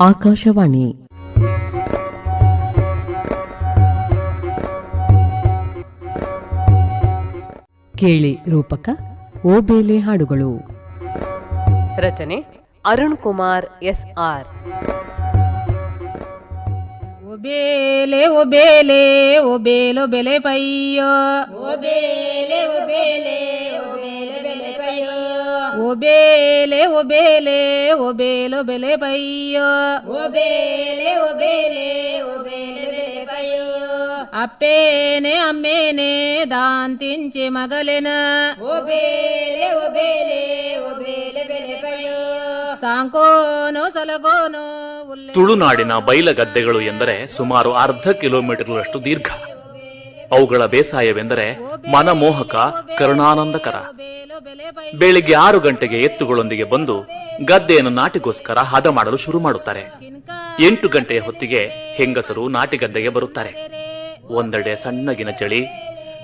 ಆಕಾಶವಾಣಿ. ಕೇಳಿ ರೂಪಕ ಓಬೇಲೆ ಹಾಡುಗಳು. ರಚನೆ ಅರುಣ್ ಕುಮಾರ್ ಎಸ್ ಆರ್ ಒಬೇಲೆ ಒಬೇಲೆ ಒಬೇಲು ಬೆಲೆ ಪೈಯೋ ಒಬೇಲೆ ಒಬೇಲೆ ಒಬೇಲೆ ಒಬೇಲೆ ಒಬೇಲೆ ಒಬೇಲೆ ಬೆಲೆ ಬೈಯೋ ಒಬೇಲೆ ಒಬೇಲೆ ಒಬೇಲೆ ಬೆಲೆ ಬೈಯೋ ಅಪ್ಪೇನೆ ಅಮ್ಮೇನೆ ದಾಂತಿಂಚೆ ಮಗಲೆನ. ಒಬೇಲೆ ಒಬೇಲೆ ಒಬೇಲೆ ಬೆಲೆ ಬೈಯೋ ಸಾಂಕೋನೋ ಸಲಗೋನೋ ತುಳುನಾಡಿನ ಬೈಲಗದ್ದೆಗಳು ಎಂದರೆ ಸುಮಾರು ಅರ್ಧ ಕಿಲೋಮೀಟರ್ಗಳಷ್ಟು ದೀರ್ಘ. ಅವುಗಳ ಬೇಸಾಯವೆಂದರೆ ಮನಮೋಹಕ, ಕರುಣಾನಂದಕರ. ಬೆಳಿಗ್ಗೆ ಆರು ಗಂಟೆಗೆ ಎತ್ತುಗಳೊಂದಿಗೆ ಬಂದು ಗದ್ದೆಯನ್ನು ನಾಟಿಗೋಸ್ಕರ ಹದ ಮಾಡಲು ಶುರು ಮಾಡುತ್ತಾರೆ. ಎಂಟು ಗಂಟೆಯ ಹೊತ್ತಿಗೆ ಹೆಂಗಸರು ನಾಟಿಗದ್ದೆಗೆ ಬರುತ್ತಾರೆ. ಒಂದೆಡೆ ಸಣ್ಣಗಿನ ಚಳಿ,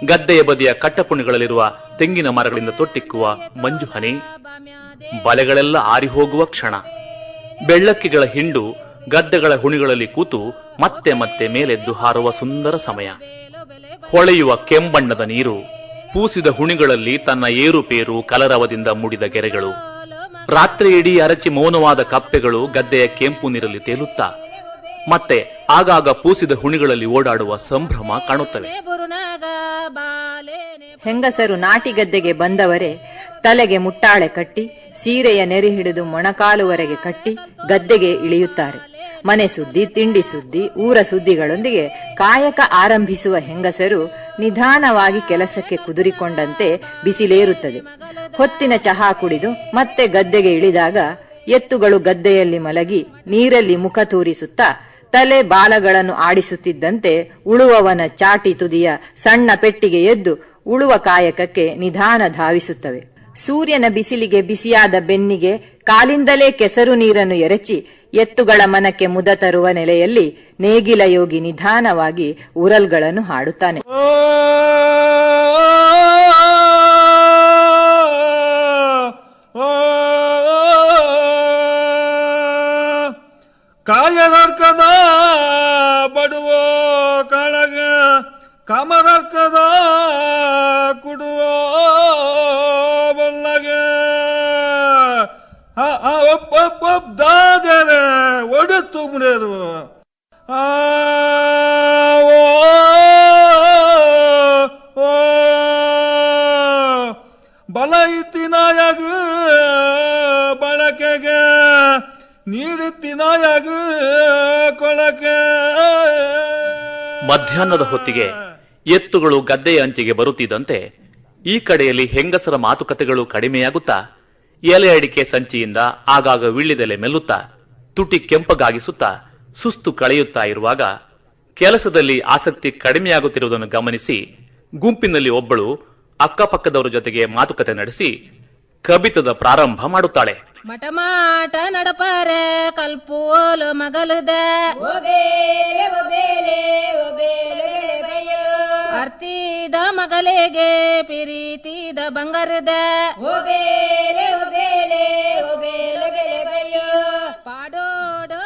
ಗದ್ದೆಯ ಬದಿಯ ಕಟ್ಟಪುಣಿಗಳಲ್ಲಿರುವ ತೆಂಗಿನ ಮರಗಳಿಂದ ತೊಟ್ಟಿಕ್ಕುವ ಮಂಜು ಹನಿ ಬಲೆಗಳೆಲ್ಲ ಆರಿಹೋಗುವ ಕ್ಷಣ, ಬೆಳ್ಳಕ್ಕಿಗಳ ಹಿಂಡು ಗದ್ದೆಗಳ ಹುಣಿಗಳಲ್ಲಿ ಕೂತು ಮತ್ತೆ ಮತ್ತೆ ಮೇಲೆದ್ದು ಹಾರುವ ಸುಂದರ ಸಮಯ. ಹೊಳೆಯುವ ಕೆಂಬಣ್ಣದ ನೀರು, ಪೂಸಿದ ಹುಣಿಗಳಲ್ಲಿ ತನ್ನ ಏರುಪೇರು ಕಲರವದಿಂದ ಮೂಡಿದ ಗೆರೆಗಳು. ರಾತ್ರಿ ಇಡೀ ಅರಚಿ ಮೌನವಾದ ಕಪ್ಪೆಗಳು ಗದ್ದೆಯ ಕೆಂಪು ನೀರಲ್ಲಿ ತೇಲುತ್ತಾ, ಮತ್ತೆ ಆಗಾಗ ಪೂಸಿದ ಹುಣಿಗಳಲ್ಲಿ ಓಡಾಡುವ ಸಂಭ್ರಮ ಕಾಣುತ್ತವೆ. ಹೆಂಗಸರು ನಾಟಿ ಗದ್ದೆಗೆ ಬಂದವರೇ, ತಲೆಗೆ ಮುಟ್ಟಾಳೆ ಕಟ್ಟಿ, ಸೀರೆಯ ನೆರೆ ಹಿಡಿದು ಮೊಣಕಾಲುವರೆಗೆ ಕಟ್ಟಿ ಗದ್ದೆಗೆ ಇಳಿಯುತ್ತಾರೆ. ಮನೆ ಸುದ್ದಿ, ತಿಂಡಿ ಸುದ್ದಿ, ಊರ ಸುದ್ದಿಗಳೊಂದಿಗೆ ಕಾಯಕ ಆರಂಭಿಸುವ ಹೆಂಗಸರು ನಿಧಾನವಾಗಿ ಕೆಲಸಕ್ಕೆ ಕುದುರಿಕೊಂಡಂತೆ ಬಿಸಿಲೇರುತ್ತದೆ. ಹೊತ್ತಿನ ಚಹಾ ಕುಡಿದು ಮತ್ತೆ ಗದ್ದೆಗೆ ಇಳಿದಾಗ ಎತ್ತುಗಳು ಗದ್ದೆಯಲ್ಲಿ ಮಲಗಿ ನೀರಲ್ಲಿ ಮುಖ ತೂರಿಸುತ್ತಾ ತಲೆ ಬಾಲಗಳನ್ನು ಆಡಿಸುತ್ತಿದ್ದಂತೆ ಉಳುವವನ ಚಾಟಿ ತುದಿಯ ಸಣ್ಣ ಪೆಟ್ಟಿಗೆ ಎದ್ದು ಉಳುವ ಕಾಯಕಕ್ಕೆ ನಿಧಾನ ಧಾವಿಸುತ್ತವೆ. ಸೂರ್ಯನ ಬಿಸಿಲಿಗೆ ಬಿಸಿಯಾದ ಬೆನ್ನಿಗೆ ಕಾಲಿಂದಲೇ ಕೆಸರು ನೀರನ್ನು ಎರಚಿ ಎತ್ತುಗಳ ಮನಕ್ಕೆ ಮುದ ತರುವ ನೆಲೆಯಲ್ಲಿ ನೇಗಿಲ ಯೋಗಿ ನಿಧಾನವಾಗಿ ಉರಲ್ಗಳನ್ನು ಹಾಡುತ್ತಾನೆ. ಕಾಯನರ್ಕದ ಬಡುವ ಕಾಳಗ ಕಾಮನರ್ಕದ ದಾದರೆ ಒಡೆ ತುಂಬಿರು ಆ ಬಲ ಇತ್ತಿನಾಯಾಗ ಬಳಕೆಗೆ ನೀರಿತ್ತಿನಾಯಗ ಕೊಳಕೆ. ಮಧ್ಯಾಹ್ನದ ಹೊತ್ತಿಗೆ ಎತ್ತುಗಳು ಗದ್ದೆಯ ಅಂಚಿಗೆ ಬರುತ್ತಿದ್ದಂತೆ ಈ ಕಡೆಯಲ್ಲಿ ಹೆಂಗಸರ ಮಾತುಕತೆಗಳು ಕಡಿಮೆಯಾಗುತ್ತಾ ಎಲೆ ಅಡಿಕೆ ಸಂಚಿಯಿಂದ ಆಗಾಗ ವಿಳ್ಳಿದೆಲೆ ಮೆಲ್ಲುತ್ತಾ ತುಟಿ ಕೆಂಪಗಾಗಿಸುತ್ತಾ ಸುಸ್ತು ಕಳೆಯುತ್ತಾ ಇರುವಾಗ ಕೆಲಸದಲ್ಲಿ ಆಸಕ್ತಿ ಕಡಿಮೆಯಾಗುತ್ತಿರುವುದನ್ನು ಗಮನಿಸಿ ಗುಂಪಿನಲ್ಲಿ ಒಬ್ಬಳು ಅಕ್ಕಪಕ್ಕದವರ ಜೊತೆಗೆ ಮಾತುಕತೆ ನಡೆಸಿ ಕಬಿತದ ಪ್ರಾರಂಭ ಮಾಡುತ್ತಾಳೆ. ಮಟಮಾಟ ನಡಪಾರೆ ಕಲ್ಪೋಲು ಮಗಲದ. ಒಬೇಲೆ ಮಗಲೇಗೆ ಪ್ರೀತಿದ ಮಗಲೆಗೆ ಪಿರೀತಿದ ಬಂಗಾರದ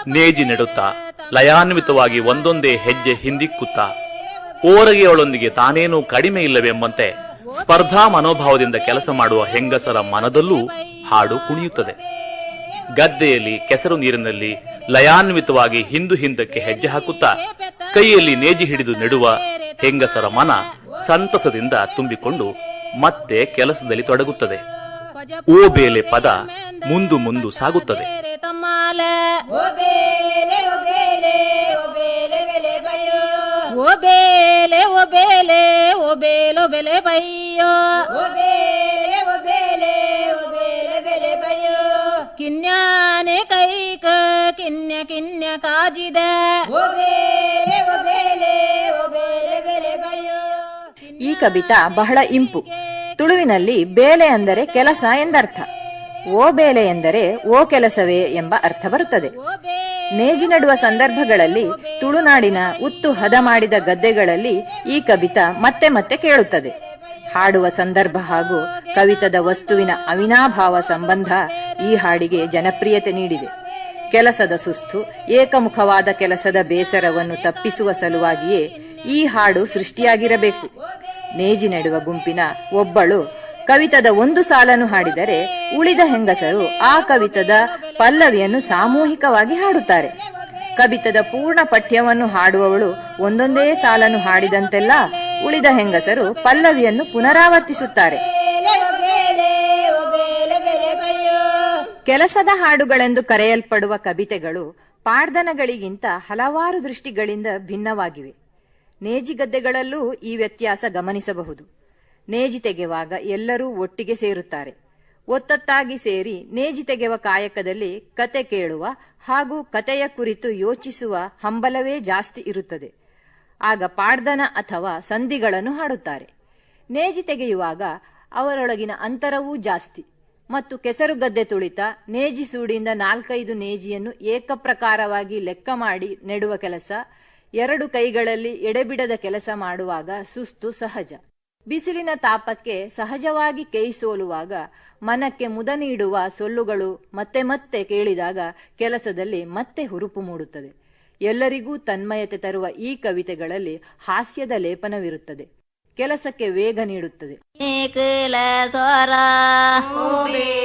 ನೇಜಿ ನೆಡುತ್ತಾ ಲಯಾನ್ವಿತವಾಗಿ ಒಂದೊಂದೇ ಹೆಜ್ಜೆ ಹಿಂದಿಕ್ಕುತ್ತಾ. ಓರಗೆಯವಳೊಂದಿಗೆ ತಾನೇನೂ ಕಡಿಮೆ ಇಲ್ಲವೆಂಬಂತೆ ಸ್ಪರ್ಧಾ ಮನೋಭಾವದಿಂದ ಕೆಲಸ ಮಾಡುವ ಹೆಂಗಸರ ಮನದಲ್ಲೂ ಹಾಡು ಕುಣಿಯುತ್ತದೆ. ಗದ್ದೆಯಲ್ಲಿ ಕೆಸರು ನೀರಿನಲ್ಲಿ ಲಯಾನ್ವಿತವಾಗಿ ಹಿಂದು ಹಿಂದಕ್ಕೆ ಹೆಜ್ಜೆ ಹಾಕುತ್ತಾ ಕೈಯಲ್ಲಿ ನೇಜಿ ಹಿಡಿದು ನೆಡುವ ಹೆಂಗಸರ ಮನ ಸಂತಸದಿಂದ ತುಂಬಿಕೊಂಡು ಮತ್ತೆ ಕೆಲಸದಲ್ಲಿ ತೊಡಗುತ್ತದೆ. ಓ ಬೇಲೆ ಪದ ಮುಂದು ಮುಂದು ಸಾಗುತ್ತದೆ. ಕಿನ್ಯಾನೆ ಕೈಕ, ಕಿನ್ಯ ಕಿನ್ಯ ಕಾಜಿದೆ. ಕವಿತ ಬಹಳ ಇಂಪು. ತುಳುವಿನಲ್ಲಿ ಬೇಲೆ ಅಂದರೆ ಕೆಲಸ ಎಂದರ್ಥ. ಓ ಬೇಲೆ ಎಂದರೆ ಓ ಕೆಲಸವೇ ಎಂಬ ಅರ್ಥ ಬರುತ್ತದೆ. ನೇಜಿ ನಡುವ ಸಂದರ್ಭಗಳಲ್ಲಿ ತುಳುನಾಡಿನ ಉತ್ತು ಹದ ಮಾಡಿದ ಗದ್ದೆಗಳಲ್ಲಿ ಈ ಕವಿತಾ ಮತ್ತೆ ಮತ್ತೆ ಕೇಳುತ್ತದೆ. ಹಾಡುವ ಸಂದರ್ಭ ಹಾಗೂ ಕವಿತದ ವಸ್ತುವಿನ ಅವಿನಾಭಾವ ಸಂಬಂಧ ಈ ಹಾಡಿಗೆ ಜನಪ್ರಿಯತೆ ನೀಡಿದೆ. ಕೆಲಸದ ಸುಸ್ತು, ಏಕಮುಖವಾದ ಕೆಲಸದ ಬೇಸರವನ್ನು ತಪ್ಪಿಸುವ ಸಲುವಾಗಿಯೇ ಈ ಹಾಡು ಸೃಷ್ಟಿಯಾಗಿರಬೇಕು. ನೇಜಿ ನೆಡುವ ಗುಂಪಿನ ಒಬ್ಬಳು ಕವಿತದ ಒಂದು ಸಾಲನ್ನು ಹಾಡಿದರೆ ಉಳಿದ ಹೆಂಗಸರು ಆ ಕವಿತದ ಪಲ್ಲವಿಯನ್ನು ಸಾಮೂಹಿಕವಾಗಿ ಹಾಡುತ್ತಾರೆ. ಕವಿತದ ಪೂರ್ಣ ಪಠ್ಯವನ್ನು ಹಾಡುವವಳು ಒಂದೊಂದೇ ಸಾಲನ್ನು ಹಾಡಿದಂತೆಲ್ಲ ಉಳಿದ ಹೆಂಗಸರು ಪಲ್ಲವಿಯನ್ನು ಪುನರಾವರ್ತಿಸುತ್ತಾರೆ. ಕೆಲಸದ ಹಾಡುಗಳೆಂದು ಕರೆಯಲ್ಪಡುವ ಕವಿತೆಗಳು ಪಾಡ್ದನಗಳಿಗಿಂತ ಹಲವಾರು ದೃಷ್ಟಿಗಳಿಂದ ಭಿನ್ನವಾಗಿವೆ. ನೇಜಿಗದ್ದೆಗಳಲ್ಲೂ ಈ ವ್ಯತ್ಯಾಸ ಗಮನಿಸಬಹುದು. ನೇಜಿ ತೆಗೆವಾಗ ಎಲ್ಲರೂ ಒಟ್ಟಿಗೆ ಸೇರುತ್ತಾರೆ. ಒತ್ತೊತ್ತಾಗಿ ಸೇರಿ ನೇಜಿ ತೆಗೆವ ಕಾಯಕದಲ್ಲಿ ಕತೆ ಕೇಳುವ ಹಾಗೂ ಕತೆಯ ಕುರಿತು ಯೋಚಿಸುವ ಹಂಬಲವೇ ಜಾಸ್ತಿ ಇರುತ್ತದೆ. ಆಗ ಪಾಡ್ದನ ಅಥವಾ ಸಂಧಿಗಳನ್ನು ಹಾಡುತ್ತಾರೆ. ನೇಜಿ ತೆಗೆಯುವಾಗ ಅವರೊಳಗಿನ ಅಂತರವೂ ಜಾಸ್ತಿ. ಮತ್ತು ಕೆಸರು ಗದ್ದೆ ತುಳಿತ ನೇಜಿ ಸೂಡಿಯಿಂದ ನಾಲ್ಕೈದು ನೇಜಿಯನ್ನು ಏಕಪ್ರಕಾರವಾಗಿ ಲೆಕ್ಕ ಮಾಡಿ ನೆಡುವ ಕೆಲಸ ಎರಡು ಕೈಗಳಲ್ಲಿ ಎಡೆಬಿಡದ ಕೆಲಸ ಮಾಡುವಾಗ ಸುಸ್ತು ಸಹಜ. ಬಿಸಿಲಿನ ತಾಪಕ್ಕೆ ಸಹಜವಾಗಿ ಕೈ ಸೋಲುವಾಗ ಮನಕ್ಕೆ ಮುದ ನೀಡುವ ಸೊಲ್ಲುಗಳು ಮತ್ತೆ ಮತ್ತೆ ಕೇಳಿದಾಗ ಕೆಲಸದಲ್ಲಿ ಮತ್ತೆ ಹುರುಪು ಮೂಡುತ್ತದೆ. ಎಲ್ಲರಿಗೂ ತನ್ಮಯತೆ ತರುವ ಈ ಕವಿತೆಗಳಲ್ಲಿ ಹಾಸ್ಯದ ಲೇಪನವಿರುತ್ತದೆ. ಕೆಲಸಕ್ಕೆ ವೇಗ ನೀಡುತ್ತದೆ.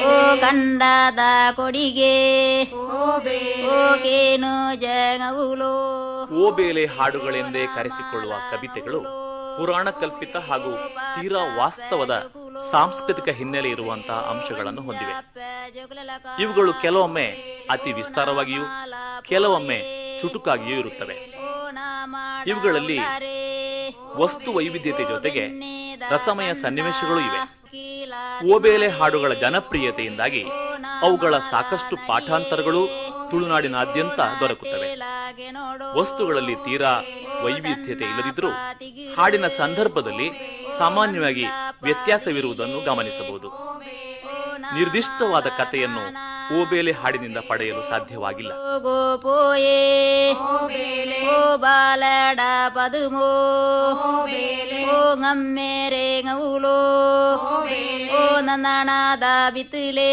ಓ ಕಂಡದ ಕೊಡಿಗೆ. ಓಬೇಲೆ ಹಾಡುಗಳೆಂದೇ ಕರೆಸಿಕೊಳ್ಳುವ ಕವಿತೆಗಳು ಪುರಾಣ ಕಲ್ಪಿತ ಹಾಗೂ ತೀರಾ ವಾಸ್ತವದ ಸಾಂಸ್ಕೃತಿಕ ಹಿನ್ನೆಲೆ ಇರುವಂತಹ ಅಂಶಗಳನ್ನು ಹೊಂದಿವೆ. ಇವುಗಳು ಕೆಲವೊಮ್ಮೆ ಅತಿ ವಿಸ್ತಾರವಾಗಿಯೂ ಕೆಲವೊಮ್ಮೆ ಚುಟುಕಾಗಿಯೂ ಇರುತ್ತವೆ. ಇವುಗಳಲ್ಲಿ ವಸ್ತು ವೈವಿಧ್ಯತೆ ಜೊತೆಗೆ ರಸಮಯ ಸನ್ನಿವೇಶಗಳು ಇವೆ. ಓಬೇಲೆ ಹಾಡುಗಳ ಜನಪ್ರಿಯತೆಯಿಂದಾಗಿ ಅವುಗಳ ಸಾಕಷ್ಟು ಪಾಠಾಂತರಗಳು ತುಳುನಾಡಿನಾದ್ಯಂತ ದೊರಕುತ್ತವೆ. ವಸ್ತುಗಳಲ್ಲಿ ತೀರಾ ವೈವಿಧ್ಯತೆ ಇಲ್ಲದಿದ್ದರೂ ಹಾಡಿನ ಸಂದರ್ಭದಲ್ಲಿ ಸಾಮಾನ್ಯವಾಗಿ ವ್ಯತ್ಯಾಸವಿರುವುದನ್ನು ಗಮನಿಸಬಹುದು. ನಿರ್ದಿಷ್ಟವಾದ ಕಥೆಯನ್ನು ಓಬೇಲೆ ಹಾಡಿನಿಂದ ಪಡೆಯಲು ಸಾಧ್ಯವಾಗಿಲ್ಲ. ಗೋಪೋಯೇ ಓ ಬಾಲಡ ಪದುಮೋ ಓ ngම්ಮೇರೆ ngೌಲೋ ಓ ನನ್ನಣದ ಬಿತ್ತಲೆ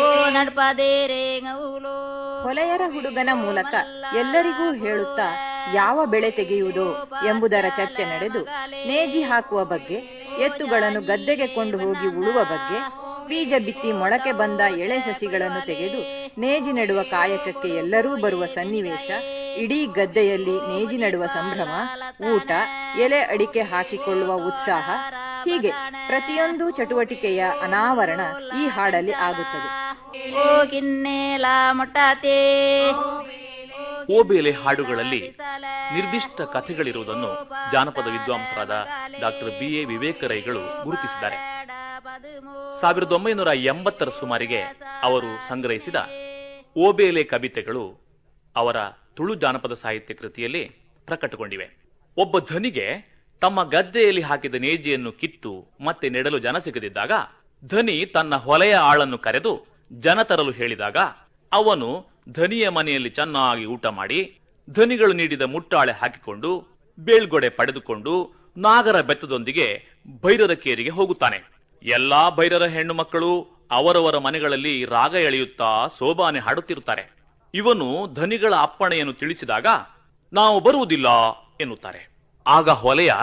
ಓ ನಡ್ಪದೇರೆ ngೌಲೋ ಹೊಲೆಯರ ಹುಡುಗನ ಮೂಲಕ ಎಲ್ಲರಿಗೂ ಹೇಳುತ್ತಾ ಯಾವ ಬೆಳೆ ತೆಗೆಯುವುದು ಎಂಬುದರ ಚರ್ಚೆ ನಡೆದು ನೇಜಿ ಹಾಕುವ ಬಗ್ಗೆ ಎತ್ತುಗಳನ್ನು ಗದ್ದೆಗೆ ಕೊಂಡು ಹೋಗಿ ಉಳುವ ಬಗ್ಗೆ ಬೀಜ ಬಿತ್ತಿ ಮೊಳಕೆ ಬಂದ ಎಳೆ ಸಸಿಗಳನ್ನು ತೆಗೆದು ನೇಜಿ ನೆಡುವ ಕಾಯಕಕ್ಕೆ ಎಲ್ಲರೂ ಬರುವ ಸನ್ನಿವೇಶ ಇಡೀ ಗದ್ದೆಯಲ್ಲಿ ನೇಜಿ ನೆಡುವ ಸಂಭ್ರಮ ಊಟ ಎಲೆ ಅಡಿಕೆ ಹಾಕಿಕೊಳ್ಳುವ ಉತ್ಸಾಹ ಹೀಗೆ ಪ್ರತಿಯೊಂದು ಚಟುವಟಿಕೆಯ ಅನಾವರಣ ಈ ಹಾಡಲ್ಲಿ ಆಗುತ್ತದೆ. ಓಬೇಲೆ ಹಾಡುಗಳಲ್ಲಿ ನಿರ್ದಿಷ್ಟ ಕಥೆಗಳಿರುವುದನ್ನು ಜಾನಪದ ವಿದ್ವಾಂಸರಾದ ಡಾಕ್ಟರ್ ಬಿ ಎ ವಿವೇಕರೈಗಳು ಗುರುತಿಸಿದ್ದಾರೆ. ಸಾವಿರದ ಒಂಬೈನೂರ ಎಂಬತ್ತರ ಸುಮಾರಿಗೆ ಅವರು ಸಂಗ್ರಹಿಸಿದ ಓಬೇಲೆ ಕವಿತೆಗಳು ಅವರ ತುಳು ಜಾನಪದ ಸಾಹಿತ್ಯ ಕೃತಿಯಲ್ಲಿ ಪ್ರಕಟಗೊಂಡಿವೆ. ಒಬ್ಬ ಧನಿಗೆ ತಮ್ಮ ಗದ್ದೆಯಲ್ಲಿ ಹಾಕಿದ ನೇಜಿಯನ್ನು ಕಿತ್ತು ಮತ್ತೆ ನೆಡಲು ಜನ ಸಿಗದಿದ್ದಾಗ ಧನಿ ತನ್ನ ಹೊಲೆಯ ಆಳನ್ನು ಕರೆದು ಜನ ತರಲು ಹೇಳಿದಾಗ ಅವನು ಧನಿಯ ಮನೆಯಲ್ಲಿ ಚೆನ್ನಾಗಿ ಊಟ ಮಾಡಿ ಧನಿಗಳು ನೀಡಿದ ಮುಟ್ಟಾಳೆ ಹಾಕಿಕೊಂಡು, ಬೇಳ್ಗೊಡೆ ಪಡೆದುಕೊಂಡು ನಾಗರ ಬೆತ್ತದೊಂದಿಗೆ ಭೈರರ ಕೇರಿಗೆ ಹೋಗುತ್ತಾನೆ. ಎಲ್ಲಾ ಭೈರರ ಹೆಣ್ಣು ಮಕ್ಕಳು ಅವರವರ ಮನೆಗಳಲ್ಲಿ ರಾಗ ಎಳೆಯುತ್ತಾ ಸೋಬಾನೆ ಹಾಡುತ್ತಿರುತ್ತಾರೆ. ಇವನು ಧನಿಗಳ ಅಪ್ಪಣೆಯನ್ನು ತಿಳಿಸಿದಾಗ, ನಾವು ಬರುವುದಿಲ್ಲ, ಎನ್ನುತ್ತಾರೆ. ಆಗ ಹೊಲೆಯ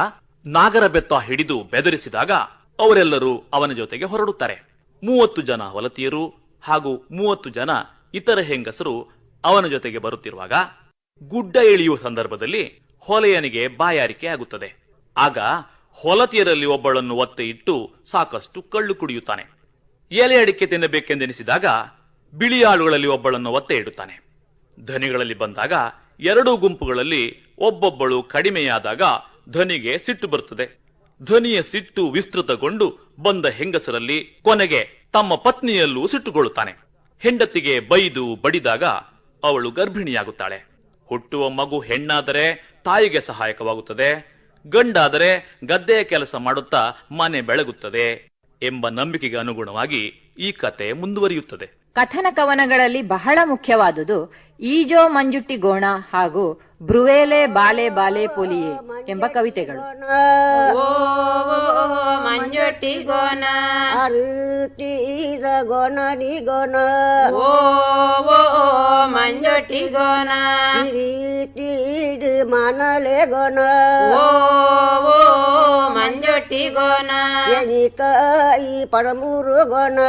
ನಾಗರ ಬೆತ್ತ ಹಿಡಿದು ಬೆದರಿಸಿದಾಗ, ಅವರೆಲ್ಲರೂ ಅವನ ಜೊತೆಗೆ ಹೊರಡುತ್ತಾರೆ. ಮೂವತ್ತು ಜನ ಹೊಲತಿಯರು ಹಾಗೂ ಮೂವತ್ತು ಜನ ಇತರ ಹೆಂಗಸರು ಅವನ ಜೊತೆಗೆ ಬರುತ್ತಿರುವಾಗ, ಗುಡ್ಡ ಇಳಿಯುವ ಸಂದರ್ಭದಲ್ಲಿ ಹೊಲೆಯನಿಗೆ ಬಾಯಾರಿಕೆ ಆಗುತ್ತದೆ. ಆಗ ಹೊಲತಿಯರಲ್ಲಿ ಒಬ್ಬಳನ್ನು ಒತ್ತೆ ಇಟ್ಟು ಸಾಕಷ್ಟು ಕಳ್ಳು ಕುಡಿಯುತ್ತಾನೆ. ಎಲೆ ಅಡಿಕೆ ತಿನ್ನಬೇಕೆಂದೆನಿಸಿದಾಗ ಬಿಳಿಯಾಳುಗಳಲ್ಲಿ ಒಬ್ಬಳನ್ನು ಒತ್ತೆ ಇಡುತ್ತಾನೆ. ಧನಿಗಳಲ್ಲಿ ಬಂದಾಗ ಎರಡೂ ಗುಂಪುಗಳಲ್ಲಿ ಒಬ್ಬೊಬ್ಬಳು ಕಡಿಮೆಯಾದಾಗ ಧನಿಗೆ ಸಿಟ್ಟು ಬರುತ್ತದೆ. ಧನಿಯ ಸಿಟ್ಟು ವಿಸ್ತೃತಗೊಂಡು ಬಂದ ಹೆಂಗಸರಲ್ಲಿ ಕೊನೆಗೆ ತಮ್ಮ ಪತ್ನಿಯಲ್ಲೂ ಸಿಟ್ಟುಗೊಳ್ಳುತ್ತಾನೆ ಹೆಂಡತಿಗೆ ಬೈದು ಬಡಿದಾಗ ಅವಳು ಗರ್ಭಿಣಿಯಾಗುತ್ತಾಳೆ. ಹುಟ್ಟುವ ಮಗು ಹೆಣ್ಣಾದರೆ ತಾಯಿಗೆ ಸಹಾಯಕವಾಗುತ್ತದೆ. ಗಂಡಾದರೆ ಗದ್ದೆಯ ಕೆಲಸ ಮಾಡುತ್ತಾ ಮನೆ ಬೆಳಗುತ್ತದೆ ಎಂಬ ನಂಬಿಕೆಗೆ ಅನುಗುಣವಾಗಿ ಈ ಕತೆ ಮುಂದುವರಿಯುತ್ತದೆ. ಕಥನ ಕವನಗಳಲ್ಲಿ ಬಹಳ ಮುಖ್ಯವಾದುದು ಈಜೋ ಮಂಜುಟ್ಟಿ ಗೋಣ ಹಾಗೂ ಬ್ರುವೇಲೆ ಬಾಲೆ ಬಾಲೆ ಪೊಲಿಯೆ ಎಂಬ ಕವಿತೆಗಳು. ಓ ಗೋಣ. ಗೋಣಿ ಗೋಣ. ಓ ಓ ಗೋಣ. ಮನಲೆ ಗೋಣ. ಓ ಮಂಜುಟ್ಟಿ ಗೋಣ. ಗೋನ ಎನಿಕಾಯಿ ಪಡಮೂರು ಗೋಣ.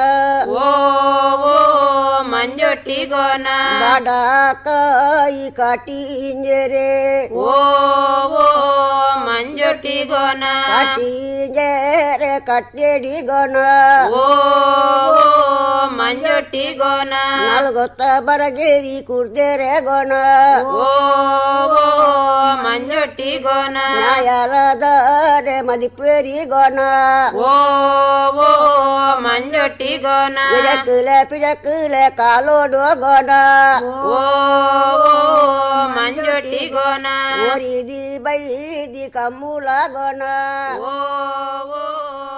ಓ ಓ ಮಂಜೊಟ್ಟಿ ಗೋನ ಬಡಕಾಯಿ ಕಾಟಿಂಜರೆ ಓ ಓ ಮಂಜೊಟ್ಟಿ ಗೋನ ಕಾಟಿಂಜರೆ ಕಟ್ಟೆಡಿ ಗೊಣ ಓ ಓ ಮಂಜೊಟ್ಟಿ ಗೋನ ನಲ್ಗೊತ್ತ ಬರಗೇರಿ ಕುರ್ದೆರೆ ಗೊಣ ಓ ಓ ಮಂಜೊಟ್ಟಿ ಗೋನ ನ್ಯಾಯಾಲಯದ ಮದಿಪೇರಿ ಗೊಣ ಓ ಓ ಮಂಜೊಟ್ಟಿ ಗೋನ ಪಿಡಕುಲೆ ಪಿಡಕುಲೆ ಕಾಲೋಡು ಗೊಣ ಓ ಓ ಮಂಜೊಟ್ಟಿ ಗೋನ ಓರಿದಿ ಬೈದಿ ಕಮ್ಮುಲ ಗೊಣ ಓ ಓ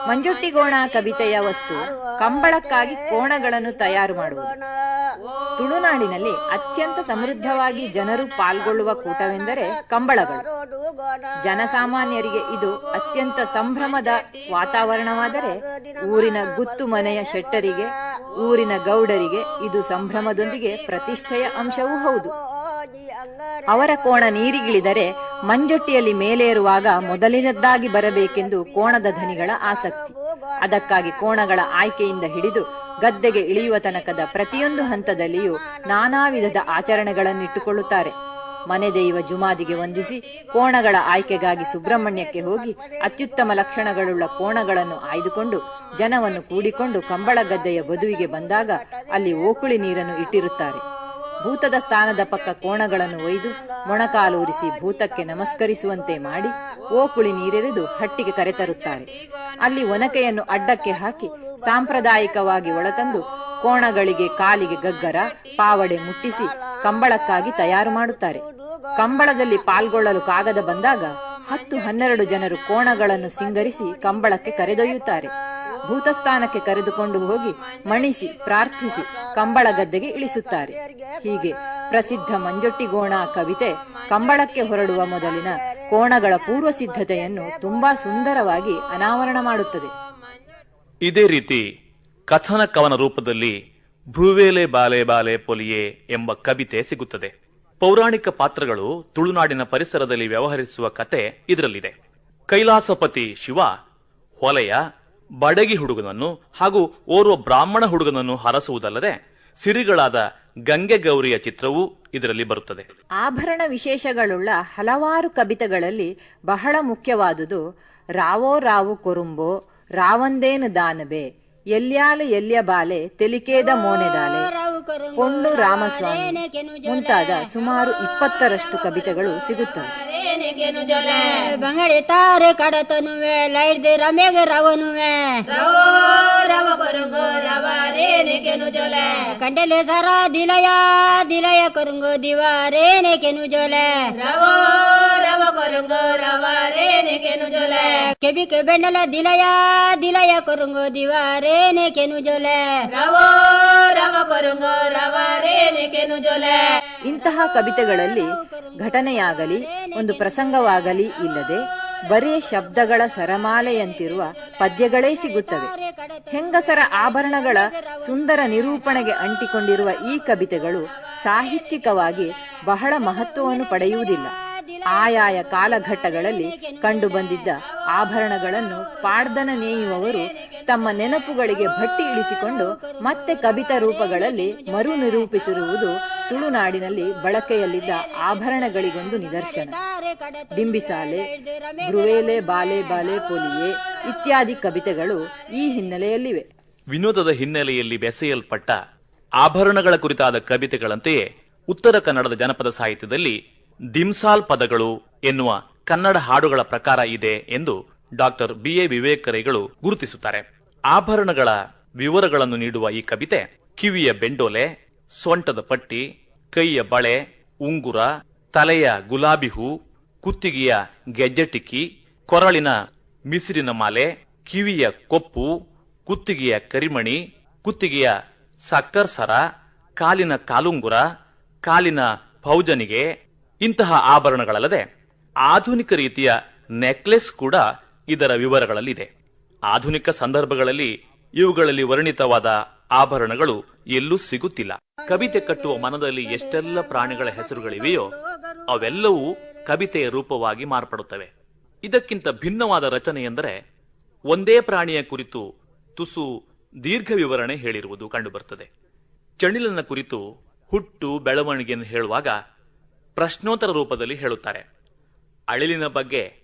ಮಂಜುಟ್ಟಿ ಗೋಣ ಕವಿತೆಯ ವಸ್ತು ಕಂಬಳಕ್ಕಾಗಿ ಕೋಣಗಳನ್ನು ತಯಾರು ಮಾಡುವುದು. ತುಳುನಾಡಿನಲ್ಲಿ ಅತ್ಯಂತ ಸಮೃದ್ಧವಾಗಿ ಜನರು ಪಾಲ್ಗೊಳ್ಳುವ ಕೂಟವೆಂದರೆ ಕಂಬಳಗಳು. ಜನಸಾಮಾನ್ಯರಿಗೆ ಇದು ಅತ್ಯಂತ ಸಂಭ್ರಮದ ವಾತಾವರಣವಾದರೆ ಊರಿನ ಗುತ್ತು ಮನೆಯ ಶೆಟ್ಟರಿಗೆ ಊರಿನ ಗೌಡರಿಗೆ ಇದು ಸಂಭ್ರಮದೊಂದಿಗೆ ಪ್ರತಿಷ್ಠೆಯ ಅಂಶವೂ ಹೌದು. ಅವರ ಕೋಣ ನೀರಿಗಿಳಿದರೆ ಮಂಜೊಟ್ಟಿಯಲ್ಲಿ ಮೇಲೇರುವಾಗ ಮೊದಲಿನದ್ದಾಗಿ ಬರಬೇಕೆಂದು ಕೋಣದ ಧನಿಗಳ ಆಸಕ್ತಿ. ಅದಕ್ಕಾಗಿ ಕೋಣಗಳ ಆಯ್ಕೆಯಿಂದ ಹಿಡಿದು ಗದ್ದೆಗೆ ಇಳಿಯುವ ತನಕದ ಪ್ರತಿಯೊಂದು ಹಂತದಲ್ಲಿಯೂ ನಾನಾ ವಿಧದ ಆಚರಣೆಗಳನ್ನಿಟ್ಟುಕೊಳ್ಳುತ್ತಾರೆ. ಮನೆ ದೈವ ಜುಮಾದಿಗೆ ವಂದಿಸಿ ಕೋಣಗಳ ಆಯ್ಕೆಗಾಗಿ ಸುಬ್ರಹ್ಮಣ್ಯಕ್ಕೆ ಹೋಗಿ ಅತ್ಯುತ್ತಮ ಲಕ್ಷಣಗಳುಳ್ಳ ಕೋಣಗಳನ್ನು ಆಯ್ದುಕೊಂಡು ಜನವನ್ನು ಕೂಡಿಕೊಂಡು ಕಂಬಳ ಗದ್ದೆಯ ಬದುವಿಗೆ ಬಂದಾಗ ಅಲ್ಲಿ ಓಕುಳಿ ನೀರನ್ನು ಇಟ್ಟಿರುತ್ತಾರೆ. ಭೂತದ ಸ್ಥಾನದ ಪಕ್ಕ ಕೋಣಗಳನ್ನು ಒಯ್ದು ಮೊಣಕಾಲೂರಿಸಿ ಭೂತಕ್ಕೆ ನಮಸ್ಕರಿಸುವಂತೆ ಮಾಡಿ ಓಕುಳಿ ನೀರೆರೆದು ಹಟ್ಟಿಗೆ ಕರೆತರುತ್ತಾರೆ. ಅಲ್ಲಿ ಒನಕೆಯನ್ನು ಅಡ್ಡಕ್ಕೆ ಹಾಕಿ ಸಾಂಪ್ರದಾಯಿಕವಾಗಿ ಒಳತಂದು ಕೋಣಗಳಿಗೆ ಕಾಲಿಗೆ ಗಗ್ಗರ, ಪಾವಡೆ ಮುಟ್ಟಿಸಿ ಕಂಬಳಕ್ಕಾಗಿ ತಯಾರು ಮಾಡುತ್ತಾರೆ. ಕಂಬಳದಲ್ಲಿ ಪಾಲ್ಗೊಳ್ಳಲು ಕಾಗದ ಬಂದಾಗ ಹತ್ತು ಹನ್ನೆರಡು ಜನರು ಕೋಣಗಳನ್ನು ಸಿಂಗರಿಸಿ ಕಂಬಳಕ್ಕೆ ಕರೆದೊಯ್ಯುತ್ತಾರೆ. ಭೂತಸ್ಥಾನಕ್ಕೆ ಕರೆದುಕೊಂಡು ಹೋಗಿ ಮಣಿಸಿ, ಪ್ರಾರ್ಥಿಸಿ, ಕಂಬಳ ಗದ್ದೆಗೆ ಇಳಿಸುತ್ತಾರೆ. ಹೀಗೆ ಪ್ರಸಿದ್ಧ ಮಂಜೊಟ್ಟಿಗೋಣ ಕವಿತೆ ಕಂಬಳಕ್ಕೆ ಹೊರಡುವ ಮೊದಲಿನ ಕೋಣಗಳ ಪೂರ್ವ ಸಿದ್ಧತೆಯನ್ನು ತುಂಬಾ ಸುಂದರವಾಗಿ ಅನಾವರಣ ಮಾಡುತ್ತದೆ. ಇದೇ ರೀತಿ ಕಥನ ಕವನ ರೂಪದಲ್ಲಿ ಭ್ರೂವೇಲೆ ಬಾಲೆ ಬಾಲೆ ಪೊಲಿಯೆ ಎಂಬ ಕವಿತೆ ಸಿಗುತ್ತದೆ. ಪೌರಾಣಿಕ ಪಾತ್ರಗಳು ತುಳುನಾಡಿನ ಪರಿಸರದಲ್ಲಿ ವ್ಯವಹರಿಸುವ ಕತೆ ಇದರಲ್ಲಿದೆ. ಕೈಲಾಸಪತಿ ಶಿವ, ಹೊಲೆಯ ಬಡಗಿ ಹುಡುಗನನ್ನು ಹಾಗೂ ಓರ್ವ ಬ್ರಾಹ್ಮಣ ಹುಡುಗನನ್ನು ಹರಸುವುದಲ್ಲದೆ ಸಿರಿಗಳಾದ ಗಂಗೆ ಗೌರಿಯ ಚಿತ್ರವು ಇದರಲ್ಲಿ ಬರುತ್ತದೆ. ಆಭರಣ ವಿಶೇಷಗಳುಳ್ಳ ಹಲವಾರು ಕವಿತೆಗಳಲ್ಲಿ ಬಹಳ ಮುಖ್ಯವಾದುದು, ರಾವೋ ರಾವು ಕೊರುಂಬೋ, ರಾವಂದೇನು ದಾನಬೆ ಎಲ್ಯಾಲು ಎಲ್ಯ ಬಾಲೆ, ತೆಲಿಕೇದ ಮೋನೆದಾಲೆ ಪೊಂಡು ರಾಮಸ್ವಾಮಿ. ಮುಂತಾದ ಸುಮಾರು ಇಪ್ಪತ್ತರಷ್ಟು ಕವಿತೆಗಳು ಸಿಗುತ್ತವೆ. ಬಂಗಡಿ ತಾರೆ ಕಡತನುವೆ ಲೈಡ್ದೆ ರಮೆಗೆ ರವನುವೆ. ಕಂಡಲೆ ಸರ ದಿಲಯ ದಿಲಯ ಕೊರಂಗು ದಿವಾರೇನೆ ಕೆನು ಜೋಲೆ. ರವೋ ದಿಲಯ ದಿಲಯ ಕರುಂಗು ದಿವಾರೇನೆ ಕೆನು ಜೋಲೆ. ರವೋ ರವ ಕೊರುಗು ರವರೇ ಜೊಲೆ. ಇಂತಹ ಕವಿತೆಗಳಲ್ಲಿ ಘಟನೆಯಾಗಲಿ ಒಂದು ಪ್ರಸಂಗವಾಗಲಿ ಇಲ್ಲದೆ ಬರೀ ಶಬ್ದಗಳ ಸರಮಾಲೆಯಂತಿರುವ ಪದ್ಯಗಳೇ ಸಿಗುತ್ತವೆ. ಹೆಂಗಸರ ಆಭರಣಗಳ ಸುಂದರ ನಿರೂಪಣೆಗೆ ಅಂಟಿಕೊಂಡಿರುವ ಈ ಕವಿತೆಗಳು ಸಾಹಿತ್ಯಿಕವಾಗಿ ಬಹಳ ಮಹತ್ವವನ್ನು ಪಡೆಯುವುದಿಲ್ಲ. ಆಯಾಯ ಕಾಲಘಟ್ಟಗಳಲ್ಲಿ ಕಂಡುಬಂದಿದ್ದ ಆಭರಣಗಳನ್ನು ಪಾಡ್ದನ ನೇಯುವವರು ತಮ್ಮ ನೆನಪುಗಳಿಗೆ ಭಟ್ಟಿ ಇಳಿಸಿಕೊಂಡು ಮತ್ತೆ ಕವಿತಾ ರೂಪಗಳಲ್ಲಿ ಮರು ನಿರೂಪಿಸಿರುವುದು ತುಳುನಾಡಿನಲ್ಲಿ ಬಳಕೆಯಲ್ಲಿದ್ದ ಆಭರಣಗಳಿಗೊಂದು ನಿದರ್ಶನ. ಬಿಂಬಿಸಾಲೆ ಬ್ರುವೇಲೆ ಬಾಲೆ ಬಾಲೆ, ಪೊಲಿಯೆ ಇತ್ಯಾದಿ ಕವಿತೆಗಳು ಈ ಹಿನ್ನೆಲೆಯಲ್ಲಿವೆ. ವಿನೋದದ ಹಿನ್ನೆಲೆಯಲ್ಲಿ ಬೆಸೆಯಲ್ಪಟ್ಟ ಆಭರಣಗಳ ಕುರಿತಾದ ಕವಿತೆಗಳಂತೆಯೇ ಉತ್ತರ ಕನ್ನಡದ ಜನಪದ ಸಾಹಿತ್ಯದಲ್ಲಿ ದಿಮ್ಸಾಲ್ ಪದಗಳು ಎನ್ನುವ ಕನ್ನಡ ಹಾಡುಗಳ ಪ್ರಕಾರ ಇದೆ ಎಂದು ಡಾಕ್ಟರ್ ಬಿ ಎ ವಿವೇಕರೈಗಳು ಗುರುತಿಸುತ್ತಾರೆ. ಆಭರಣಗಳ ವಿವರಗಳನ್ನು ನೀಡುವ ಈ ಕವಿತೆ ಕಿವಿಯ ಬೆಂಡೋಲೆ, ಸೊಂಟದ ಪಟ್ಟಿ, ಕೈಯ ಬಳೆ, ಉಂಗುರ, ತಲೆಯ ಗುಲಾಬಿ ಹೂ, ಕುತ್ತಿಗೆಯ ಗೆಜ್ಜೆಟಿಕಿ ಕೊರಳಿನ ಮಿಸಿರಿನ ಮಾಲೆ, ಕಿವಿಯ ಕೊಪ್ಪು, ಕುತ್ತಿಗೆಯ ಕರಿಮಣಿ, ಕುತ್ತಿಗೆಯ ಸಕ್ಕರ್ಸರ, ಕಾಲಿನ ಕಾಲುಂಗುರ, ಕಾಲಿನ ಭೌಜನಿಗೆ ಇಂತಹ ಆಭರಣಗಳಲ್ಲದೆ ಆಧುನಿಕ ರೀತಿಯ ನೆಕ್ಲೆಸ್ ಕೂಡ ಇದರ ವಿವರಗಳಲ್ಲಿದೆ. ಆಧುನಿಕ ಸಂದರ್ಭಗಳಲ್ಲಿ ಇವುಗಳಲ್ಲಿ ವರ್ಣಿತವಾದ ಆಭರಣಗಳು ಎಲ್ಲೂ ಸಿಗುತ್ತಿಲ್ಲ. ಕವಿತೆ ಕಟ್ಟುವ ಮನದಲ್ಲಿ ಎಷ್ಟೆಲ್ಲ ಪ್ರಾಣಿಗಳ ಹೆಸರುಗಳಿವೆಯೋ ಅವೆಲ್ಲವೂ ಕವಿತೆಯ ರೂಪವಾಗಿ ಮಾರ್ಪಡುತ್ತವೆ. ಇದಕ್ಕಿಂತ ಭಿನ್ನವಾದ ರಚನೆ ಎಂದರೆ ಒಂದೇ ಪ್ರಾಣಿಯ ಕುರಿತು ತುಸು ದೀರ್ಘ ವಿವರಣೆ ಹೇಳಿರುವುದು ಕಂಡುಬರುತ್ತದೆ. ಚಣಿಲನ ಕುರಿತು ಹುಟ್ಟು ಬೆಳವಣಿಗೆಯನ್ನು ಹೇಳುವಾಗ ಪ್ರಶ್ನೋತ್ತರ ರೂಪದಲ್ಲಿ ಹೇಳುತ್ತಾರೆ. ಅಳಿಲಿನ ಬಗ್ಗೆ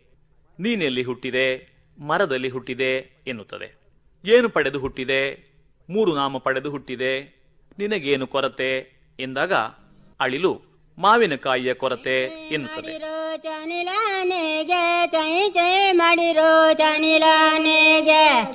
ನೀನೆಲ್ಲಿ ಹುಟ್ಟಿದೆ? ಮರದಲ್ಲಿ ಹುಟ್ಟಿದೆ? ಎನ್ನುತ್ತದೆ. ಏನು ಪಡೆದು ಹುಟ್ಟಿದೆ? ಮೂರು ನಾಮ ಪಡೆದು ಹುಟ್ಟಿದೆ? ನಿನಗೇನು ಕೊರತೆ? ಎಂದಾಗ ಅಳಿಲು ಮಾವಿನಕಾಯಿಯ ಕೊರತೆ? ಎನ್ನುತ್ತದೆ. ಚನಿಲಾನೆಗೆ ಚೈ ಚೈ ಮಾಡಿರೋ ಚನಿಲಾನೆಗೆ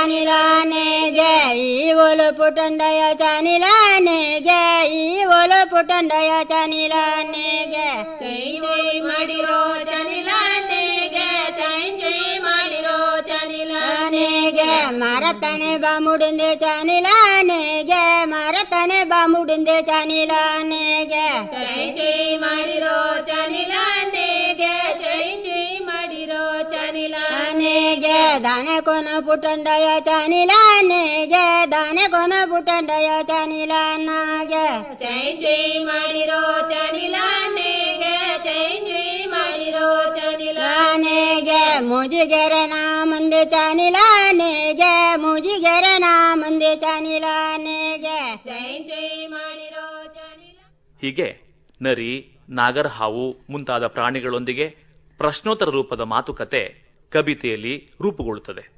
ಮಾಡಿರೋ ಚನಿಲಾನೆಗೆ ಈ ಒಲು ಪುಟಂಡಯ ಚನಿಲಾನೆಗೆ ಈ ಒಲು ಪುಟಂಡಯ ಚನಿಲಾನೆಗೆ ಚೈ ಚೈ ಮಾಡಿರೋ ಚನಿಲಾನೆಗೆ ಚೈ ಚೈ ಮಾಡಿರೋ ಚನಿಲಾನೆ ಆನೆಗೆ ಮರತನೆ ಬಾಮುಡಿಂದೆ ಚನಿಲಾನೆಗೆ ಮರತನೆ ಬಾಮುಡಿಂದೆ ಚನಿಲಾನೆಗೆ ಚೈ ಚೈ ಚನಿಲಾನೆ ದಾನ ಕೊನ ಪುಟಂಡಯ ಚನಿಲಾನೆಗೆ ದನೆ ಕೊನ ಪುಟಂಡಯ ಚನಿಲಾನಾಗೆ ಚೈ ಜೈ ಮಾಡಿರೋ ಚನಿಲಾನೆಗೆ ಚೈ ಜೈ ಮಾಡಿರೋ ಚನಿಲಾನೆ ಆನೆಗೆ ಮುಜಿಗೆರೆ ನಾ ಮುಂದೆ ಚನಿಲಾನೆಗೆ ಮುಜಿಗೆರೆ ನಾ ಮುಂದೆ ಚನಿಲಾನೆಗೆ ಚೈ ಜೈ ಮಾಡಿರೋ ಹೀಗೆ ನರಿ ನಾಗರಹಾವು ಮುಂತಾದ ಪ್ರಾಣಿಗಳೊಂದಿಗೆ ಪ್ರಶ್ನೋತ್ತರ ರೂಪದ ಮಾತುಕತೆ ಕವಿತೆಯಲ್ಲಿ ರೂಪುಗೊಳ್ಳುತ್ತದೆ.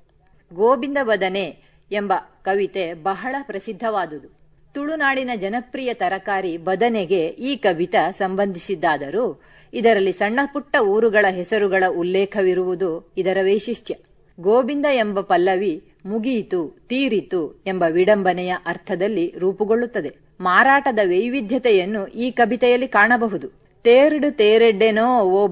ಗೋವಿಂದ ಬದನೆ ಎಂಬ ಕವಿತೆ ಬಹಳ ಪ್ರಸಿದ್ಧವಾದುದು. ತುಳುನಾಡಿನ ಜನಪ್ರಿಯ ತರಕಾರಿ ಬದನೆಗೆ ಈ ಕವಿತ ಸಂಬಂಧಿಸಿದ್ದಾದರೂ ಇದರಲ್ಲಿ ಸಣ್ಣ ಪುಟ್ಟ ಊರುಗಳ ಹೆಸರುಗಳ ಉಲ್ಲೇಖವಿರುವುದು ಇದರ ವೈಶಿಷ್ಟ್ಯ. ಗೋವಿಂದ ಎಂಬ ಪಲ್ಲವಿ ಮುಗಿಯಿತು, ತೀರಿತು ಎಂಬ ವಿಡಂಬನೆಯ ಅರ್ಥದಲ್ಲಿ ರೂಪುಗೊಳ್ಳುತ್ತದೆ. ಮಾರಾಟದ ವೈವಿಧ್ಯತೆಯನ್ನು ಈ ಕವಿತೆಯಲ್ಲಿ ಕಾಣಬಹುದು. ತೇರಡು ತೇರೆಡ್ಡೆನೋ ಓ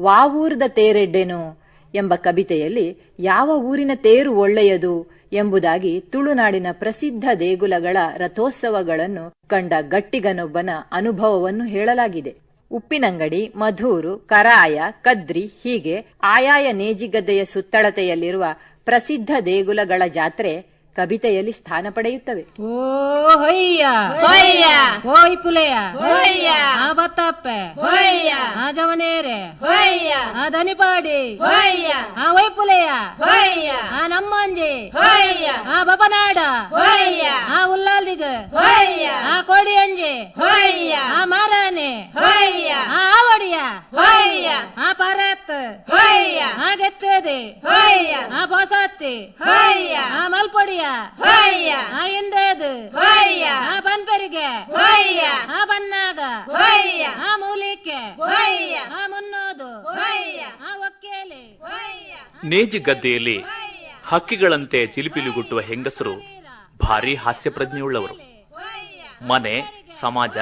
ವಾವೂರ್ದ ತೇರೆಡ್ಡೆನೋ ಎಂಬ ಕವಿತೆಯಲ್ಲಿ ಯಾವ ಊರಿನ ತೇರು ಒಳ್ಳೆಯದು ಎಂಬುದಾಗಿ ತುಳುನಾಡಿನ ಪ್ರಸಿದ್ಧ ದೇಗುಲಗಳ ರಥೋತ್ಸವಗಳನ್ನು ಕಂಡ ಗಟ್ಟಿಗನೊಬ್ಬನ ಅನುಭವವನ್ನು ಹೇಳಲಾಗಿದೆ. ಉಪ್ಪಿನಂಗಡಿ, ಮಧೂರು, ಕರಾಯ, ಕದ್ರಿ ಹೀಗೆ ಆಯಾಯ ನೇಜಿಗದ್ದೆಯ ಸುತ್ತಳತೆಯಲ್ಲಿರುವ ಪ್ರಸಿದ್ಧ ದೇಗುಲಗಳ ಜಾತ್ರೆ ಕವಿತೆಯಲ್ಲಿ ಸ್ಥಾನ ಪಡೆಯುತ್ತವೆ ಓ ಹೊಯ್ಯ ಹೊಯ್ಯ ಓಯ್ ಪುಲೆಯ ಹೊಯ್ಯ ಆ ಬತ್ತಪ್ಪೆ ಹೊಯ್ಯ ಆ ಜವನೇರೆ ಹೊಯ್ಯ ಆ ದನಿಪಾಡಿ ಹೊಯ್ಯ ಆ ಒಯ್ ಪುಲೆಯ ಹೊಯ್ಯ ಆ ನಮ್ಮಂಜಿ ಹೊಯ್ಯ ಆ ಬಬನಾಡ ಹೊಯ್ಯ ಆ ಉಲ್ಲಾಲ್ದಿಗ ಹೊಯ್ಯ ಆ ಕೋಡಿಯಂಜಿ ಹೊಯ್ಯ ಆ ಮಾರಾನೆ ಹೊಯ್ಯ ಆ ಆವಡಿಯ ಹೊಯ್ಯ ಆ ಪರತ್ ಹೊಯ್ಯ ಆ ಗೆತ್ತೇದೆ ಹೊಯ್ಯ ಆ ಪೋಸತ್ತಿ ಹೊಯ್ಯ ಆ ಮಲ್ಪೊಡಿಯ ಹೊಯ್ಯ. ಆ ಇಂದೇದು ಹೊಯ್ಯ. ಆ ಪನ್ಪೆರಿಗೆ ಹೊಯ್ಯ. ಆ ಬನ್ನಾಗ ಹೋಯ್ಯ. ಆ ಮೂಲಿಕೆ. ಹೋಯ್ಯ. ಆ ಮುನ್ನೋದು. ಹೋಯ್ಯ. ಆ ಒಕ್ಕೇಲಿ. ಹೋಯ್ಯ. ನೇಜಿ ಗದ್ದೆಯಲ್ಲಿ ಹಕ್ಕಿಗಳಂತೆ ಚಿಲಿಪಿಲಿಗುಟ್ಟುವ ಹೆಂಗಸರು ಭಾರಿ ಹಾಸ್ಯ ಪ್ರಜ್ಞೆಯುಳ್ಳವರು ಮನೆ ಸಮಾಜ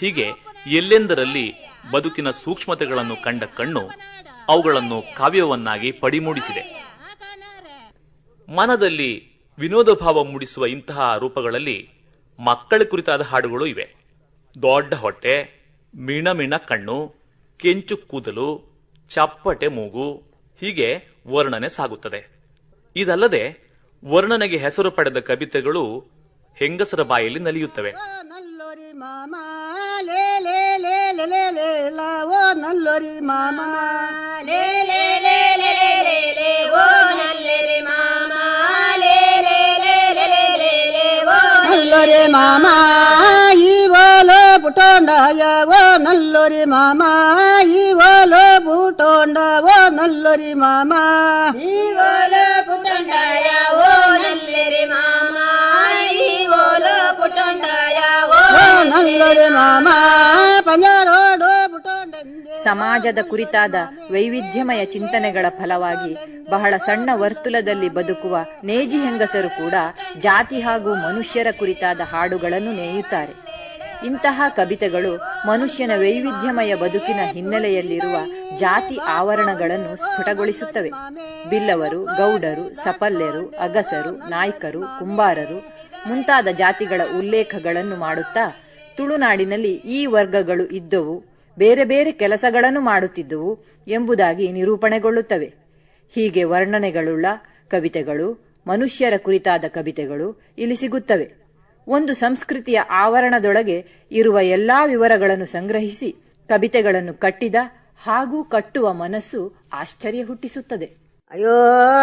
ಹೀಗೆ ಎಲ್ಲೆಂದರಲ್ಲಿ ಬದುಕಿನ ಸೂಕ್ಷ್ಮತೆಗಳನ್ನು ಕಂಡ ಕಣ್ಣು ಅವುಗಳನ್ನು ಕಾವ್ಯವನ್ನಾಗಿ ಪಡಿಮೂಡಿಸಿದೆ. ಮನದಲ್ಲಿ ವಿನೋದ ಭಾವ ಮೂಡಿಸುವ ಇಂತಹ ರೂಪಗಳಲ್ಲಿ ಮಕ್ಕಳ ಕುರಿತಾದ ಹಾಡುಗಳು ಇವೆ. ದೊಡ್ಡ ಹೊಟ್ಟೆ ಮಿಣ ಮಿಣ ಕಣ್ಣು, ಕೆಂಚು ಕೂದಲು, ಚಪ್ಪಟೆ ಮೂಗು, ಹೀಗೆ ವರ್ಣನೆ ಸಾಗುತ್ತದೆ. ಇದಲ್ಲದೆ ವರ್ಣನೆಗೆ ಹೆಸರು ಪಡೆದ ಕವಿತೆಗಳು ಹೆಂಗಸರ ಬಾಯಲ್ಲಿ ನಲಿಯುತ್ತವೆ. ನಲ್ಲೋರಿ ನಲ್ಲೋರಿ ಮಾಮ ಈ ಓಲೋ ಪುಟೋಂಡಯ ಓ ನಲ್ಲೋರಿ ಮಾಮ ಈ ಓಲೋ ಪುಟೋಂಡ ಓ ನಲ್ಲೋರಿ ಮಾಮ ಓಲೋ ಸಮಾಜದ ಕುರಿತಾದ ವೈವಿಧ್ಯಮಯ ಚಿಂತನೆಗಳ ಫಲವಾಗಿ ಬಹಳ ಸಣ್ಣ ವರ್ತುಲದಲ್ಲಿ ಬದುಕುವ ನೇಜಿ ಹೆಂಗಸರು ಕೂಡ ಜಾತಿ ಹಾಗೂ ಮನುಷ್ಯರ ಕುರಿತಾದ ಹಾಡುಗಳನ್ನು ನೇಯುತ್ತಾರೆ. ಇಂತಹ ಕವಿತೆಗಳು ಮನುಷ್ಯನ ವೈವಿಧ್ಯಮಯ ಬದುಕಿನ ಹಿನ್ನೆಲೆಯಲ್ಲಿರುವ ಜಾತಿ ಆವರಣಗಳನ್ನು ಸ್ಫುಟಗೊಳಿಸುತ್ತವೆ. ಬಿಲ್ಲವರು, ಗೌಡರು, ಸಪಲ್ಯರು, ಅಗಸರು, ನಾಯ್ಕರು, ಕುಂಬಾರರು ಮುಂತಾದ ಜಾತಿಗಳ ಉಲ್ಲೇಖಗಳನ್ನು ಮಾಡುತ್ತಾ ತುಳುನಾಡಿನಲ್ಲಿ ಈ ವರ್ಗಗಳು ಇದ್ದವು. ಬೇರೆ ಬೇರೆ ಕೆಲಸಗಳನ್ನು ಮಾಡುತ್ತಿದ್ದುವು ಎಂಬುದಾಗಿ ನಿರೂಪಣೆಗೊಳ್ಳುತ್ತವೆ. ಹೀಗೆ ವರ್ಣನೆಗಳುಳ್ಳ ಕವಿತೆಗಳು, ಮನುಷ್ಯರ ಕುರಿತಾದ ಕವಿತೆಗಳು ಇಲ್ಲಿ ಸಿಗುತ್ತವೆ. ಒಂದು ಸಂಸ್ಕೃತಿಯ ಆವರಣದೊಳಗೆ ಇರುವ ಎಲ್ಲಾ ವಿವರಗಳನ್ನು ಸಂಗ್ರಹಿಸಿ ಕವಿತೆಗಳನ್ನು ಕಟ್ಟಿದ ಹಾಗೂ ಕಟ್ಟುವ ಮನಸ್ಸು ಆಶ್ಚರ್ಯ ಹುಟ್ಟಿಸುತ್ತದೆ. ಅಯ್ಯೋ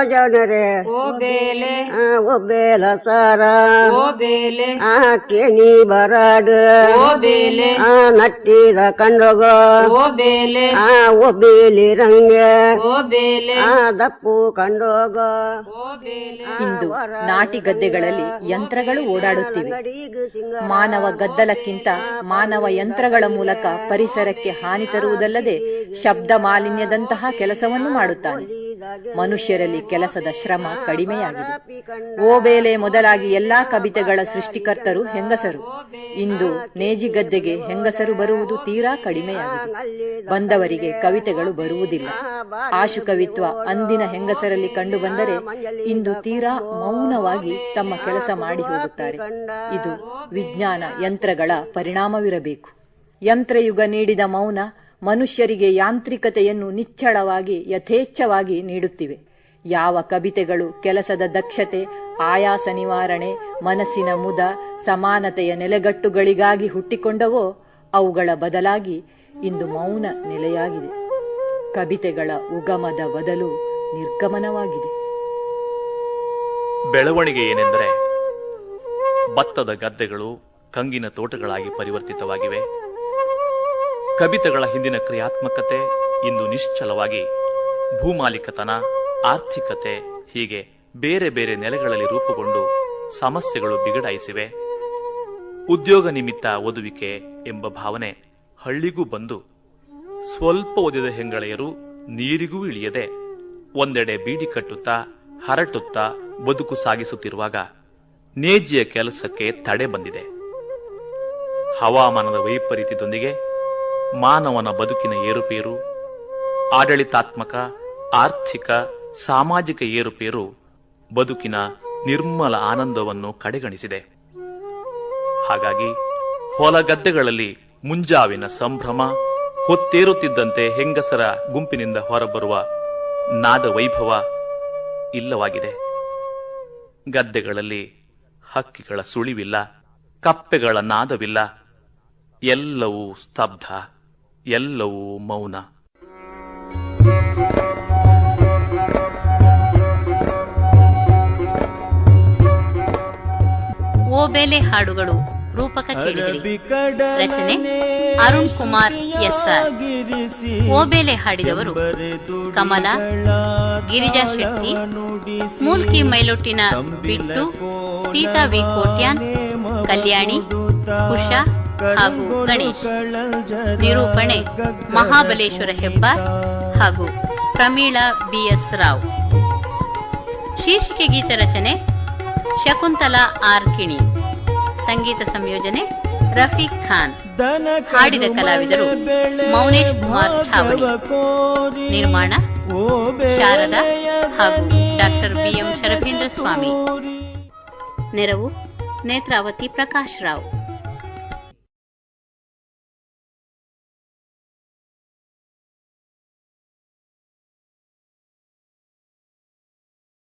ಜನರೇ. ಓ ಬೇಲೆ. ಆ, ಓ ಬೇಲ ಸಾರ. ಓ ಬೇಲೆ. ಆ ಕೇನಿ ಬರಾಡ್. ಓ ಬೇಲೆ. ಆ ನಟ್ಟಿದ ಕಂಡೋಗ ಓ ಬೇಲೆ. ಆ ಓ ಬೇಲಿ ರಂಗೆ. ಓ ಬೇಲೆ. ಆ ದಪ್ಪು ಕಂಡೋಗ ಓ ಬೇಲೆ. ಇಂದು ನಾಟಿ ಗದ್ದೆಗಳಲ್ಲಿ ಯಂತ್ರಗಳು ಓಡಾಡುತ್ತಿವೆ. ಮಾನವ ಗದ್ದಲಕ್ಕಿಂತ ಮಾನವ ಯಂತ್ರಗಳ ಮೂಲಕ ಪರಿಸರಕ್ಕೆ ಹಾನಿ ತರುವುದಲ್ಲದೆ ಶಬ್ದ ಮಾಲಿನ್ಯದಂತಹ ಕೆಲಸವನ್ನು ಮಾಡುತ್ತಾನೆ. ಮನುಷ್ಯರಲ್ಲಿ ಕೆಲಸದ ಶ್ರಮ ಕಡಿಮೆಯಾಗಿದೆ. ಓಬೇಲೆ ಮೊದಲಾಗಿ ಎಲ್ಲಾ ಕವಿತೆಗಳ ಸೃಷ್ಟಿಕರ್ತರು ಹೆಂಗಸರು. ಇಂದು ನೇಜಿಗದ್ದೆಗೆ ಹೆಂಗಸರು ಬರುವುದು ತೀರಾ ಕಡಿಮೆಯಾಗಿದೆ. ಬಂದವರಿಗೆ ಕವಿತೆಗಳು ಬರುವುದಿಲ್ಲ. ಆಶು ಕವಿತ್ವ ಅಂದಿನ ಹೆಂಗಸರಲ್ಲಿ ಕಂಡುಬಂದರೆ ಇಂದು ತೀರಾ ಮೌನವಾಗಿ ತಮ್ಮ ಕೆಲಸ ಮಾಡಿ ಹೋಗುತ್ತಾರೆ. ಇದು ವಿಜ್ಞಾನ ಯಂತ್ರಗಳ ಪರಿಣಾಮವಿರಬೇಕು. ಯಂತ್ರಯುಗ ನೀಡಿದ ಮೌನ ಮನುಷ್ಯರಿಗೆ ಯಾಂತ್ರಿಕತೆಯನ್ನು ನಿಚ್ಚಳವಾಗಿ, ಯಥೇಚ್ಛವಾಗಿ ನೀಡುತ್ತಿವೆ. ಯಾವ ಕವಿತೆಗಳು ಕೆಲಸದ ದಕ್ಷತೆ, ಆಯಾಸ ನಿವಾರಣೆ, ಮನಸ್ಸಿನ ಮುದ, ಸಮಾನತೆಯ ನೆಲೆಗಟ್ಟುಗಳಿಗಾಗಿ ಹುಟ್ಟಿಕೊಂಡವೋ, ಅವುಗಳ ಬದಲಾಗಿ ಇಂದು ಮೌನ ನೆಲೆಯಾಗಿದೆ. ಕವಿತೆಗಳ ಉಗಮದ ಬದಲು ನಿರ್ಗಮನವಾಗಿದೆ. ಬೆಳವಣಿಗೆ ಏನೆಂದರೆ, ಭತ್ತದ ಗದ್ದೆಗಳು ಕಂಗಿನ ತೋಟಗಳಾಗಿ ಪರಿವರ್ತಿತವಾಗಿವೆ. ಕವಿತೆಗಳ ಹಿಂದಿನ ಕ್ರಿಯಾತ್ಮಕತೆ ಇಂದು ನಿಶ್ಚಲವಾಗಿ ಭೂಮಾಲಿಕತನ, ಆರ್ಥಿಕತೆ, ಹೀಗೆ ಬೇರೆ ಬೇರೆ ನೆಲೆಗಳಲ್ಲಿ ರೂಪುಗೊಂಡು ಸಮಸ್ಯೆಗಳು ಬಿಗಡಾಯಿಸಿವೆ. ಉದ್ಯೋಗ ನಿಮಿತ್ತ ಓದುವಿಕೆ ಎಂಬ ಭಾವನೆ ಹಳ್ಳಿಗೂ ಬಂದು ಸ್ವಲ್ಪ ಓದಿದ ಹೆಂಗಳೆಯರು ನೀರಿಗೂ ಇಳಿಯದೆ ಒಂದೆಡೆ ಬೀಡಿ ಕಟ್ಟುತ್ತಾ, ಹರಟುತ್ತಾ ಬದುಕು ಸಾಗಿಸುತ್ತಿರುವಾಗ ನೇಜಿಯ ಕೆಲಸಕ್ಕೆ ತಡೆ ಬಂದಿದೆ. ಹವಾಮಾನದ ವೈಪರೀತ್ಯದೊಂದಿಗೆ ಮಾನವನ ಬದುಕಿನ ಏರುಪೇರು, ಆಡಳಿತಾತ್ಮಕ, ಆರ್ಥಿಕ, ಸಾಮಾಜಿಕ ಏರುಪೇರು ಬದುಕಿನ ನಿರ್ಮಲ ಆನಂದವನ್ನು ಕಡೆಗಣಿಸಿದೆ. ಹಾಗಾಗಿ ಹೊಲಗದ್ದೆಗಳಲ್ಲಿ ಮುಂಜಾವಿನ ಸಂಭ್ರಮ, ಹೊತ್ತೇರುತ್ತಿದ್ದಂತೆ ಹೆಂಗಸರ ಗುಂಪಿನಿಂದ ಹೊರಬರುವ ನಾದ ವೈಭವ ಇಲ್ಲವಾಗಿದೆ. ಗದ್ದೆಗಳಲ್ಲಿ ಹಕ್ಕಿಗಳ ಸುಳಿವಿಲ್ಲ, ಕಪ್ಪೆಗಳ ನಾದವಿಲ್ಲ, ಎಲ್ಲವೂ ಸ್ತಬ್ಧ. ಎಲ್ಲವೂ ಮೌನ. ಓಬೇಲೆ ಹಾಡುಗಳು ರೂಪಕ ಕೇಳಿದಿರಿ. ರಚನೆ ಅರುಣ್ ಕುಮಾರ್ ಎಸ್ಆರ್. ಓಬೇಲೆ ಹಾಡಿದವರು ಕಮಲ ಗಿರಿಜಾ ಶೆಟ್ಟಿ ಮೂಲ್ಕಿ ಮೈಲೊಟ್ಟಿನ ಬಿಟ್ಟು ಸೀತಾ ವಿ ಕೋಟ್ಯಾನ್ ಕಲ್ಯಾಣಿ ಉಷಾ ಹಾಗೂ ಗಣೇಶ್ ನಿರೂಪಣೆ ಮಹಾಬಲೇಶ್ವರ ಹೆಬ್ಬಾರ್ ಹಾಗೂ ಪ್ರಮೀಳಾ ಬಿಎಸ್ ರಾವ್. ಶೀರ್ಷಿಕೆ ಗೀತ ರಚನೆ ಶಕುಂತಲಾ ಆರ್ ಕಿಣಿ. ಸಂಗೀತ ಸಂಯೋಜನೆ ರಫೀಕ್ ಖಾನ್. ಹಾಡಿದ ಕಲಾವಿದರು ಮೌನೇಶ್ ಕುಮಾರ್ ಛಾವಣಿ ನಿರ್ಮಾಣ ಶಾರದಾ ಹಾಗೂ ಡಾಕ್ಟರ್ ಬಿಎಂ ಶರಭೇಂದ್ರ ಸ್ವಾಮಿ. ನೆರವು ನೇತ್ರಾವತಿ ಪ್ರಕಾಶ್ ರಾವ್.